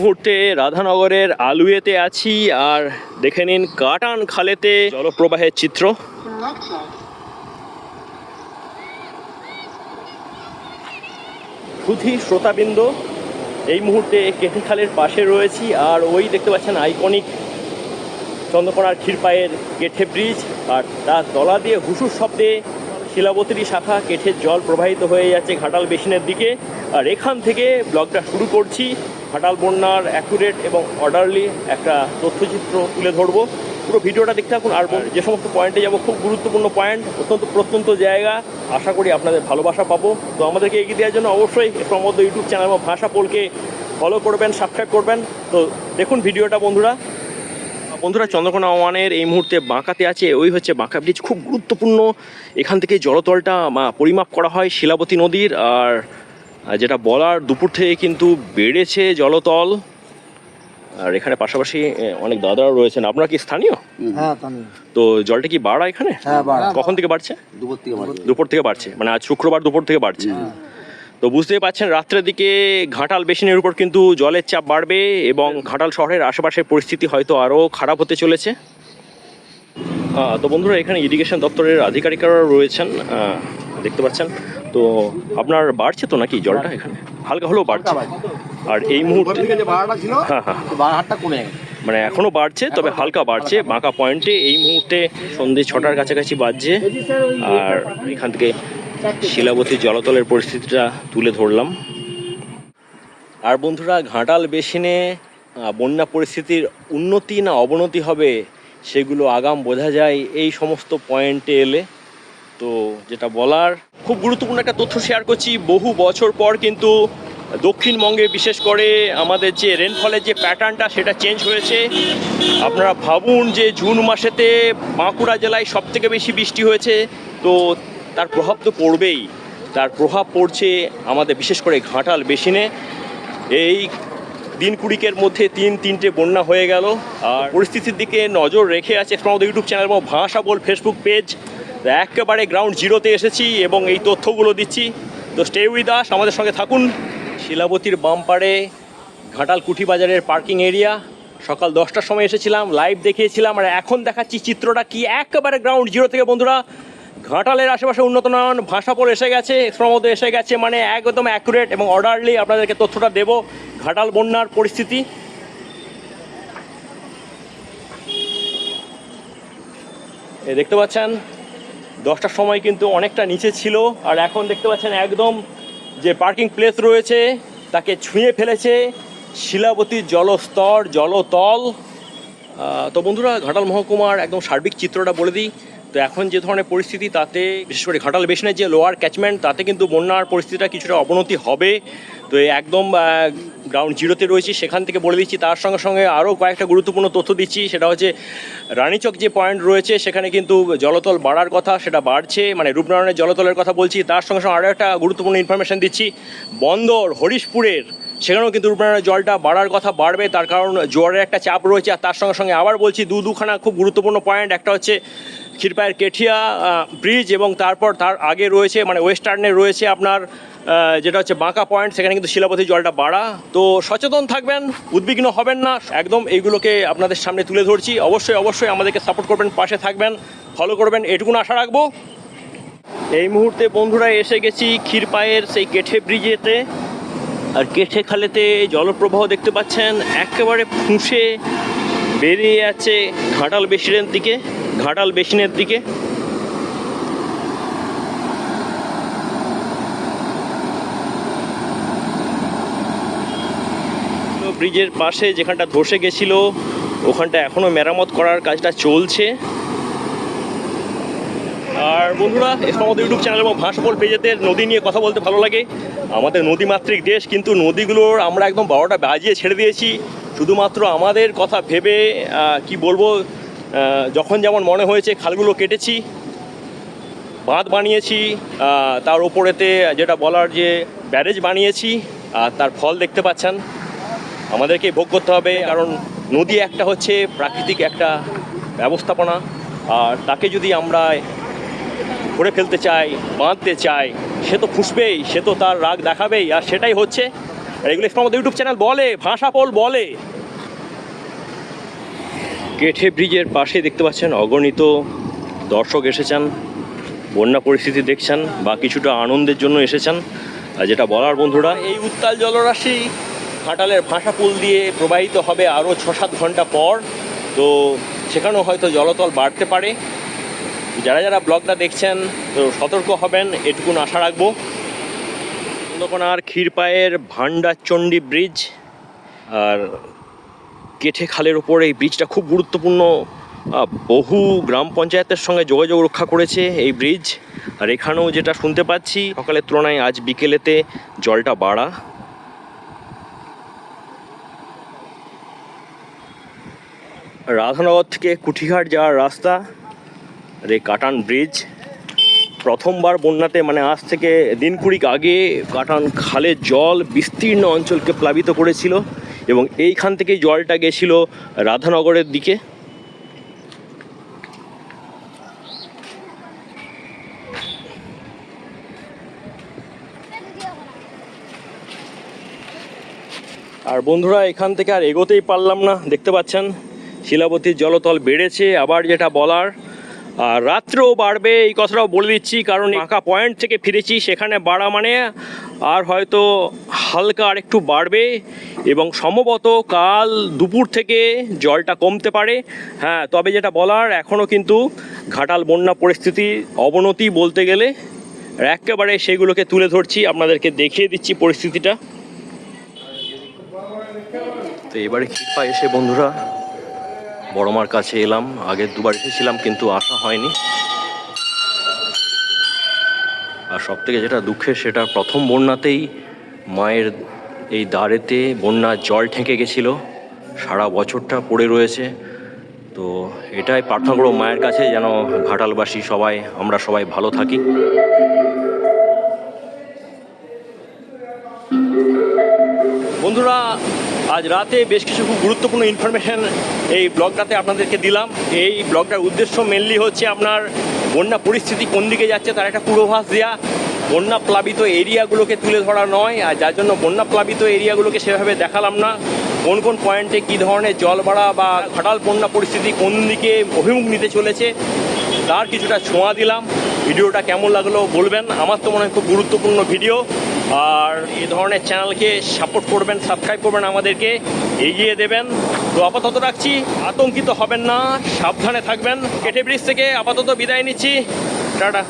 মুহূর্তে রাধানগরের আলুয়েতে আছি, আর দেখে নিন কাটান খালেতে জলপ্রবাহের চিত্র. সুধী শ্রোতাবৃন্দ, এই মুহূর্তে কেঠি খালের পাশে রয়েছি, আর ওই দেখতে পাচ্ছেন আইকনিক চন্দ্রকোনার ক্ষীরপায়ের কেঠে ব্রিজ আর তার তলা দিয়ে হুসুর শব্দে শিলাবতী শাখা কেঠের জল প্রবাহিত হয়ে যাচ্ছে ঘাটাল বেসিনের দিকে আর এখান থেকে ব্লগটা শুরু করছি ঘাটাল বন্যার অ্যাকুরেট এবং অর্ডারলি একটা তথ্যচিত্র তুলে ধরবো। পুরো ভিডিওটা দেখতে থাকুন। আর যে সমস্ত পয়েন্টে যাব, খুব গুরুত্বপূর্ণ পয়েন্ট অত্যন্ত প্রত্যন্ত জায়গা। আশা করি আপনাদের ভালোবাসা পাবো। তো আমাদেরকে এগিয়ে দেওয়ার জন্য অবশ্যই প্রমোদ ইউটিউব চ্যানেল বা ভাষা পোলকে ফলো করবেন সাবস্ক্রাইব করবেন। তো দেখুন ভিডিওটা, বন্ধুরা। বন্ধুরা, চন্দ্রকোনা ওয়ানের এই মুহূর্তে বাঁকাতে আছে ওই হচ্ছে বাঁকা ব্রিজ। খুব গুরুত্বপূর্ণ। এখান থেকে জলতলটা পরিমাপ করা হয় শিলাবতী নদীর। আর যেটা বলার দুপুর থেকে কিন্তু বেড়েছে জলতল। আর এখানে পাশাপাশি অনেক দাদারা রয়েছেন। আপনারা কি স্থানীয়? হ্যাঁ তো জলটা কি বাড়া এখানে? হ্যাঁ কখন থেকে বাড়ছে? দুপুর থেকে বাড়ছে। দুপুর থেকে বাড়ছে। মানে আজ শুক্রবার দুপুর থেকে বাড়ছে। তো বুঝতেই পারছেন রাত্রের দিকে ঘাটাল বেসিনের উপর কিন্তু জলের চাপ বাড়বে এবং ঘাটাল শহরের আশেপাশের পরিস্থিতি হয়তো আরও খারাপ হতে চলেছে। তো বন্ধুরা এখানে ইরিগেশন দপ্তরের আধিকারিকরা রয়েছেন। আহ, দেখতে পাচ্ছেন। তো আপনার বাড়ছে তো নাকি জলটা এখানে? হালকা হলেও বাড়ছে। আর এই মুহূর্তে হ্যাঁ হ্যাঁ কমে মানে এখনও বাড়ছে তবে হালকা বাড়ছে। বাঁকা পয়েন্টে এই মুহূর্তে সন্ধে ছটার কাছাকাছি বাজছে। আর এখান থেকে শিলাবতী জলতলের পরিস্থিতিটা তুলে ধরলাম। আর বন্ধুরা ঘাটাল বেসিনে বন্যা পরিস্থিতির উন্নতি না অবনতি হবে সেগুলো আগাম বোঝা যায়। এই সমস্ত পয়েন্টে এলে তো যেটা বলার, খুব গুরুত্বপূর্ণ একটা তথ্য শেয়ার করছি। বহু বছর পর কিন্তু দক্ষিণবঙ্গে, বিশেষ করে আমাদের যে রেনফলের যে প্যাটার্নটা সেটা চেঞ্জ হয়েছে। আপনারা ভাবুন যে জুন মাসেতে বাঁকুড়া জেলায় সব থেকে বেশি বৃষ্টি হয়েছে। তো তার প্রভাব তো পড়বেই। তার প্রভাব পড়ছে আমাদের, বিশেষ করে ঘাটাল বেসিনে এই দিন কুড়িকের মধ্যে তিন, তিনটে বন্যা হয়ে গেল। আর পরিস্থিতির দিকে নজর রেখে আছে ইউটিউব চ্যানেল এবং ভাষা বল ফেসবুক পেজ একেবারে গ্রাউন্ড জিরোতে এসেছি এবং এই তথ্যগুলো দিচ্ছি। তো স্টে উইথ আমাদের সঙ্গে থাকুন। শিলাবতীর বামপাড়ে ঘাটাল কুঠি বাজারের পার্কিং এরিয়া সকাল দশটার সময় এসেছিলাম লাইভ দেখিয়েছিলাম, আর এখন দেখাচ্ছি চিত্রটা কি একেবারে গ্রাউন্ড জিরো থেকে বন্ধুরা। ঘাটালের আশেপাশে উন্নত নয়ন ভাষাপোল এসে গেছে এক্সপ্রমোদ এসে গেছে মানে একদম অ্যাকুরেট এবং অর্ডারলি আপনাদেরকে তথ্যটা দেবো ঘাটাল বন্যার পরিস্থিতি। এ, দেখতে পাচ্ছেন? দশটার সময় কিন্তু অনেকটা নিচে ছিল, আর এখন দেখতে পাচ্ছেন একদম যে পার্কিং প্লেস রয়েছে, তাকে ছুঁয়ে ফেলেছে শিলাবতীর জলস্তর, জলতল। তো বন্ধুরা, ঘাটাল মহকুমার একদম সার্বিক চিত্রটা বলে দিই। তো এখন যে ধরনের পরিস্থিতি, তাতে বিশেষ করে ঘাটাল বেসিনের যে লোয়ার ক্যাচমেন্ট তাতে কিন্তু বন্যার পরিস্থিতিটা কিছুটা অবনতি হবে। তো একদম গ্রাউন্ড জিরোতে রয়েছি। সেখান থেকে বলে দিচ্ছি, তার সঙ্গে সঙ্গে আরও কয়েকটা গুরুত্বপূর্ণ তথ্য দিচ্ছি। সেটা হচ্ছে, রানীচক যে পয়েন্ট রয়েছে, সেখানে কিন্তু জলতল বাড়ার কথা, সেটা বাড়ছে। মানে রূপনারায়ণের জলতলের কথা বলছি, তার সঙ্গে সঙ্গে আরও একটা গুরুত্বপূর্ণ ইনফরমেশন দিচ্ছি। বন্দর, হরিশপুরের, সেখানেও কিন্তু রূপনারায়ণের জলটা বাড়ার কথা বাড়বে। তার কারণ জোয়ারের একটা চাপ রয়েছে। আর তার সঙ্গে সঙ্গে আবার বলছি দু দুখানা খুব গুরুত্বপূর্ণ পয়েন্ট একটা হচ্ছে ক্ষীরপায়ের কেঠিয়া ব্রিজ এবং তারপর তার আগে রয়েছে মানে ওয়েস্টার্নে রয়েছে আপনার যেটা হচ্ছে বাঁকা পয়েন্ট, সেখানে কিন্তু শিলাপতি জলটা বাড়া। তো সচেতন থাকবেন, উদ্বিগ্ন হবেন না, একদম এইগুলোকে আপনাদের সামনে তুলে ধরছি। অবশ্যই অবশ্যই আমাদেরকে সাপোর্ট করবেন, পাশে থাকবেন ফলো করবেন, এটুকুন আশা রাখব। এই মুহূর্তে বন্ধুরা এসে গেছি ক্ষীরপায়ের সেই কেঠে ব্রিজেতে। আর কেঠে খালেতে জলপ্রবাহ দেখতে পাচ্ছেন, একেবারে ফুঁসে বেরিয়ে যাচ্ছে ঘাটাল বেসিনের দিকে ঘাটাল বেসিনের দিকে। ব্রিজের পাশে যেখানটা ধসে গেছিল, ওখানটা এখনও মেরামত করার কাজটা চলছে। আর বন্ধুরা আমাদের ইউটিউব চ্যানেল এবং ভাষাপল পেজেতে নদী নিয়ে কথা বলতে ভালো লাগে। আমাদের নদীমাতৃক দেশ, কিন্তু নদীগুলোর আমরা একদম বারোটা বাজিয়ে ছেড়ে দিয়েছি। শুধুমাত্র আমাদের কথা ভেবে কি বলব যখন যেমন মনে হয়েছে খালগুলো কেটেছি, বাঁধ বানিয়েছি তার ওপরেতে যেটা বলার যে ব্যারেজ বানিয়েছি, আর তার ফল দেখতে পাচ্ছেন। আমাদেরকে ভোগ করতে হবে, কারণ নদী একটা হচ্ছে প্রাকৃতিক একটা ব্যবস্থাপনা, আর তাকে যদি আমরা করে ফেলতে চাই, বাঁধতে চাই, সে তো ফুসবেই সে তো তার রাগ দেখাবেই, আর সেটাই হচ্ছে এগুলো আমাদের ইউটিউব চ্যানেল বলে ভাষা পোল বলে। কেঠে ব্রিজের পাশে দেখতে পাচ্ছেন অগণিত দর্শক এসেছেন, বন্যা পরিস্থিতি দেখছেন বা কিছুটা আনন্দের জন্য এসেছেন। যেটা বলার বন্ধুরা, এই উত্তাল জলরাশি ঘাটালের ভাষা পুল দিয়ে প্রবাহিত হবে আরও ছ সাত ঘণ্টা পর। তো সেখানেও হয়তো জলতল বাড়তে পারে। যারা যারা ব্লগটা দেখছেন, তো সতর্ক হবেন, এটুকুন আশা রাখব। চন্দ্রকোনার ক্ষীরপায়ের ভান্ডারচণ্ডী ব্রিজ আর কেঠে খালের ওপর এই ব্রিজটা খুব গুরুত্বপূর্ণ বহু গ্রাম পঞ্চায়েতের সঙ্গে যোগাযোগ রক্ষা করেছে এই ব্রিজ আর এখানেও যেটা শুনতে পাচ্ছি, সকালের তুলনায় আজ বিকেলেতে জলটা বাড়া। রাধানগর থেকে কুঠিঘাট যাওয়ার রাস্তা, আর এই কাটান ব্রিজ প্রথমবার বন্যাতে মানে আজ থেকে দিন কুড়িক আগে কাটান খালের জল বিস্তীর্ণ অঞ্চলকে প্লাবিত করেছিল। এবং এইখান থেকেই জলটা গেছিল রাধানগরের দিকে। আর বন্ধুরা, এখান থেকে আর এগোতেই পারলাম না, দেখতে পাচ্ছেন? শিলাবতীর জলতল বেড়েছে, আবার যেটা বলার আর রাত্রেও বাড়বে, এই কথাটাও বলে দিচ্ছি, কারণ আঁকা পয়েন্ট থেকে ফিরেছি, সেখানে বাড়া মানে আর হয়তো হালকা আর একটু বাড়বে এবং সম্ভবত কাল দুপুর থেকে জলটা কমতে পারে। হ্যাঁ তবে যেটা বলার এখনও কিন্তু ঘাটাল বন্যা পরিস্থিতি অবনতি বলতে গেলে একেবারে সেগুলোকে তুলে ধরছি, আপনাদেরকে দেখিয়ে দিচ্ছি পরিস্থিতিটা। তো এবারে কৃপা এসে বন্ধুরা বড়মার কাছে এলাম। আগের দুবার এসেছিলাম, কিন্তু আসা হয়নি। আর সব থেকে যেটা দুঃখের, সেটা প্রথম বন্যাতেই মায়ের এই দাঁড়েতে বন্যার জল ঠেকে গেছিল। সারা বছরটা পড়ে রয়েছে। তো এটাই প্রার্থনা করব মায়ের কাছে, যেন ঘাটালবাসী সবাই, আমরা সবাই ভালো থাকি। বন্ধুরা আজ রাতে বেশ কিছু খুব গুরুত্বপূর্ণ ইনফরমেশন এই ব্লগটাতে আপনাদেরকে দিলাম। এই ব্লগটার উদ্দেশ্য মেনলি হচ্ছে আপনার বন্যা পরিস্থিতি কোন দিকে যাচ্ছে তার একটা পূর্বাভাস দেওয়া বন্যা প্লাবিত এরিয়াগুলোকে তুলে ধরা নয়, আর যার জন্য বন্যা প্লাবিত এরিয়াগুলোকে সেভাবে দেখালাম না। কোন কোন পয়েন্টে কী ধরনের জল বাড়া বা ঘাটাল বন্যা পরিস্থিতি কোন দিকে অভিমুখ নিতে চলেছে, তার কিছুটা ছোঁয়া দিলাম। ভিডিওটা কেমন লাগল বলবেন। আমার তো মনে হয় খুব গুরুত্বপূর্ণ ভিডিও আর এই ধরনের চ্যানেলকে সাপোর্ট করবেন, সাবস্ক্রাইব করবেন আমাদেরকে, এগিয়ে দেবেন। তো আপাতত রাখছি, আতঙ্কিত হবেন না, সাবধানে থাকবেন। কেটে ব্রিজ থেকে আপাতত বিদায় নিচ্ছি। টাটা।